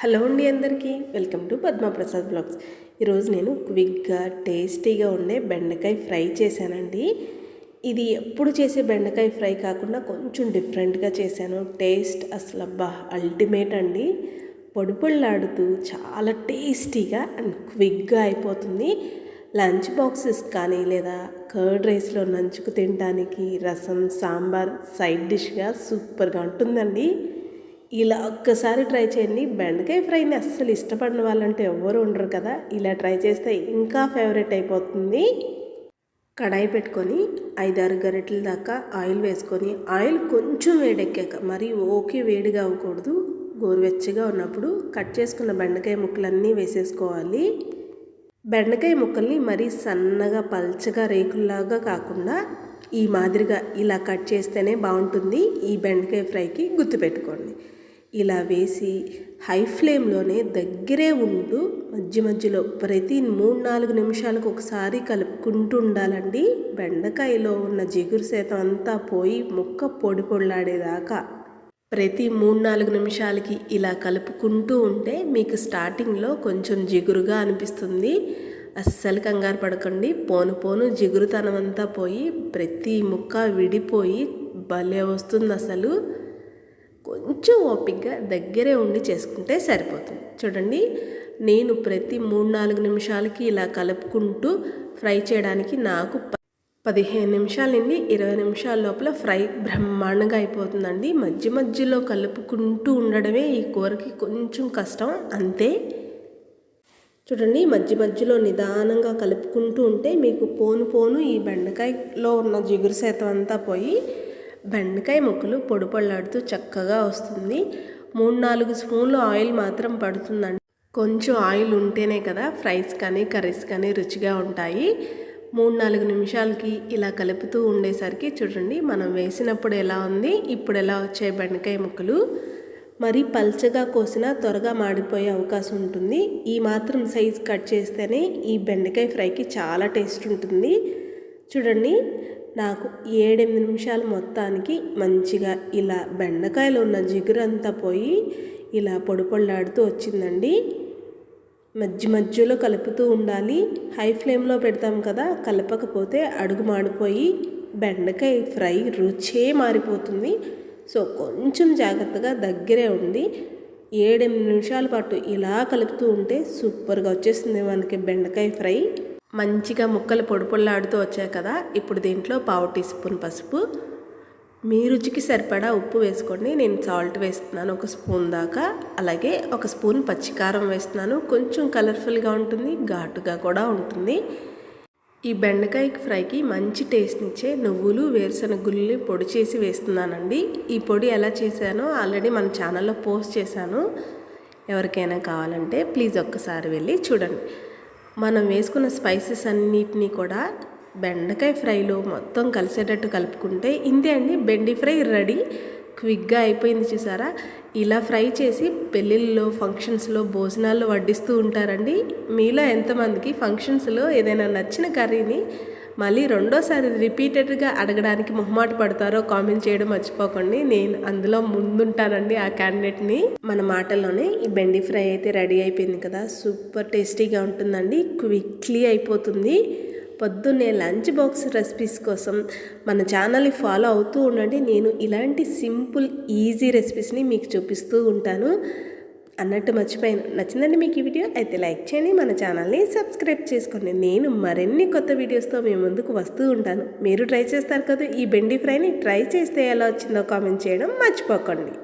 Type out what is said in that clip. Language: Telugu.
హలో అండి అందరికీ. Welcome to Padmaprasad blogs. ఈరోజు నేను క్విక్గా టేస్టీగా ఉండే బెండకాయ ఫ్రై చేశానండి. ఇది ఎప్పుడు చేసే బెండకాయ ఫ్రై కాకుండా కొంచెం డిఫరెంట్గా చేశాను. టేస్ట్ అసలు అబ్బా అల్టిమేట్ అండి. పొడి పొళ్ళాడుతూ చాలా టేస్టీగా అండ్ క్విక్గా అయిపోతుంది. లంచ్ బాక్సెస్ కానీ లేదా కర్డ్ రైస్లో నంచుకు తినడానికి రసం సాంబార్ సైడ్ డిష్గా సూపర్గా ఉంటుందండి. ఇలా ఒక్కసారి ట్రై చేయండి. బెండకాయ ఫ్రైని అస్సలు ఇష్టపడిన వాళ్ళంటే ఎవ్వరు ఉండరు కదా. ఇలా ట్రై చేస్తే ఇంకా ఫేవరెట్ అయిపోతుంది. కడాయి పెట్టుకొని ఐదారు గరిటెల దాకా ఆయిల్ వేసుకొని ఆయిల్ కొంచెం వేడెక్కాక మరి ఓకే వేడిగా అవ్వకూడదు. గోరువెచ్చగా ఉన్నప్పుడు కట్ చేసుకున్న బెండకాయ ముక్కలన్నీ వేసేసుకోవాలి. బెండకాయ ముక్కల్ని మరీ సన్నగా పల్చగా రేకుల్లాగా కాకుండా ఈ మాదిరిగా ఇలా కట్ చేస్తేనే బాగుంటుంది. ఈ బెండకాయ ఫ్రైకి గుర్తుపెట్టుకోండి. ఇలా వేసి హై ఫ్లేమ్లోనే దగ్గరే ఉంటూ మధ్య మధ్యలో ప్రతి మూడు నాలుగు నిమిషాలకు ఒకసారి కలుపుకుంటూ ఉండాలండి. బెండకాయలో ఉన్న జిగురు శాతం అంతా పోయి ముక్క పొడి పొడిలాడేదాకా. ప్రతి మూడు నాలుగు నిమిషాలకి ఇలా కలుపుకుంటూ ఉంటే మీకు స్టార్టింగ్లో కొంచెం జిగురుగా అనిపిస్తుంది. అస్సలు కంగారు పడకండి. పోను పోను జిగురుతనం అంతా పోయి ప్రతి ముక్క విడిపోయి భలే వస్తుంది అసలు కొంచెం ఓపిక్గా దగ్గరే ఉండి చేసుకుంటే సరిపోతుంది. చూడండి నేను ప్రతి మూడు నాలుగు నిమిషాలకి ఇలా కలుపుకుంటూ ఫ్రై చేయడానికి నాకు పదిహేను నిమిషాల నుండి ఇరవై నిమిషాల లోపల ఫ్రై బ్రహ్మాండంగా అయిపోతుందండి. మధ్య మధ్యలో కలుపుకుంటూ ఉండడమే ఈ కూరకి కొంచెం కష్టం అంతే. చూడండి మధ్య మధ్యలో నిదానంగా కలుపుకుంటూ ఉంటే మీకు పోను పోను ఈ బెండకాయలో ఉన్న జిగురు శాతం అంతా పోయి బెండకాయ ముక్కలు పొడిపొళ్ళాడుతూ చక్కగా వస్తుంది. మూడు నాలుగు స్పూన్లు ఆయిల్ మాత్రం పడుతుందండి. కొంచెం ఆయిల్ ఉంటేనే కదా ఫ్రైస్ కానీ కర్రీస్ కానీ రుచిగా ఉంటాయి. మూడు నాలుగు నిమిషాలకి ఇలా కలుపుతూ ఉండేసరికి చూడండి మనం వేసినప్పుడు ఎలా ఉంది ఇప్పుడు ఎలా వచ్చాయి బెండకాయ ముక్కలు. మరి పల్చగా కోసినా త్వరగా మాడిపోయే అవకాశం ఉంటుంది. ఈ మాత్రం సైజ్ కట్ చేస్తేనే ఈ బెండకాయ ఫ్రైకి చాలా టేస్ట్ ఉంటుంది. చూడండి నాకు ఏడెనిమిది నిమిషాలు మొత్తానికి మంచిగా ఇలా బెండకాయలు ఉన్న జిగురంతా పోయి ఇలా పొడిపొళ్ళాడుతూ వచ్చిందండి. మధ్య మధ్యలో కలుపుతూ ఉండాలి. హై ఫ్లేమ్లో పెడతాం కదా కలపకపోతే అడుగు మాడిపోయి బెండకాయ ఫ్రై రుచే మారిపోతుంది. సో కొంచెం జాగ్రత్తగా దగ్గరే ఉండి ఏడెనిమిది నిమిషాల పాటు ఇలా కలుపుతూ ఉంటే సూపర్గా వచ్చేస్తుంది మనకి బెండకాయ ఫ్రై. మంచిగా ముక్కలు పొడిపొళ్ళాడుతూ వచ్చాయి కదా ఇప్పుడు దీంట్లో పావు టీ స్పూన్ పసుపు. మీ రుచికి సరిపడా ఉప్పు వేసుకోండి. నేను సాల్ట్ వేస్తున్నాను ఒక స్పూన్ దాకా. అలాగే ఒక స్పూన్ పచ్చికారం వేస్తున్నాను. కొంచెం కలర్ఫుల్గా ఉంటుంది ఘాటుగా కూడా ఉంటుంది. ఈ బెండకాయ ఫ్రైకి మంచి టేస్ట్నిచ్చే నువ్వులు వేరుశనగ గుళ్ళని పొడి చేసి వేస్తున్నానండి. ఈ పొడి ఎలా చేశానో ఆల్రెడీ మన ఛానల్లో పోస్ట్ చేశాను. ఎవరికైనా కావాలంటే ప్లీజ్ ఒక్కసారి వెళ్ళి చూడండి. మనం వేసుకున్న స్పైసెస్ అన్నిటినీ కూడా బెండకాయ ఫ్రైలో మొత్తం కలిసేటట్టు కలుపుకుంటే ఇంతే అండి. Bhindi fry ready. క్విక్గా అయిపోయింది చూసారా? ఇలా ఫ్రై చేసి పెళ్ళిళ్ళలో ఫంక్షన్స్లో భోజనాల్లో వడ్డిస్తూ ఉంటారండి. మీలో ఎంతమందికి ఫంక్షన్స్లో ఏదైనా నచ్చిన కర్రీని మళ్ళీ రెండోసారి రిపీటెడ్గా అడగడానికి మొహమాట పడతారో కామెంట్ చేయడం మర్చిపోకండి. నేను అందులో ముందుంటానండి ఆ క్యాండిడేట్ని. మన మాటల్లోనే ఈ బెండి ఫ్రై అయితే రెడీ అయిపోయింది కదా. సూపర్ టేస్టీగా ఉంటుందండి. క్విక్లీ అయిపోతుంది. పొద్దున్నే లంచ్ బాక్స్ రెసిపీస్ కోసం మన ఛానల్ని ఫాలో అవుతూ ఉండండి. నేను ఇలాంటి సింపుల్ ఈజీ రెసిపీస్ని మీకు చూపిస్తూ ఉంటాను. అన్నట్టు మర్చిపోయాను. నచ్చిందండి మీకు ఈ వీడియో అయితే లైక్ చేయండి మన ఛానల్ని సబ్స్క్రైబ్ చేసుకోండి. నేను మరిన్ని కొత్త వీడియోస్తో మీ ముందుకు వస్తూ ఉంటాను. మీరు ట్రై చేస్తారు కదా ఈ బెండి ఫ్రైని ట్రై చేస్తే ఎలా వచ్చిందో కామెంట్ చేయడం మర్చిపోకండి.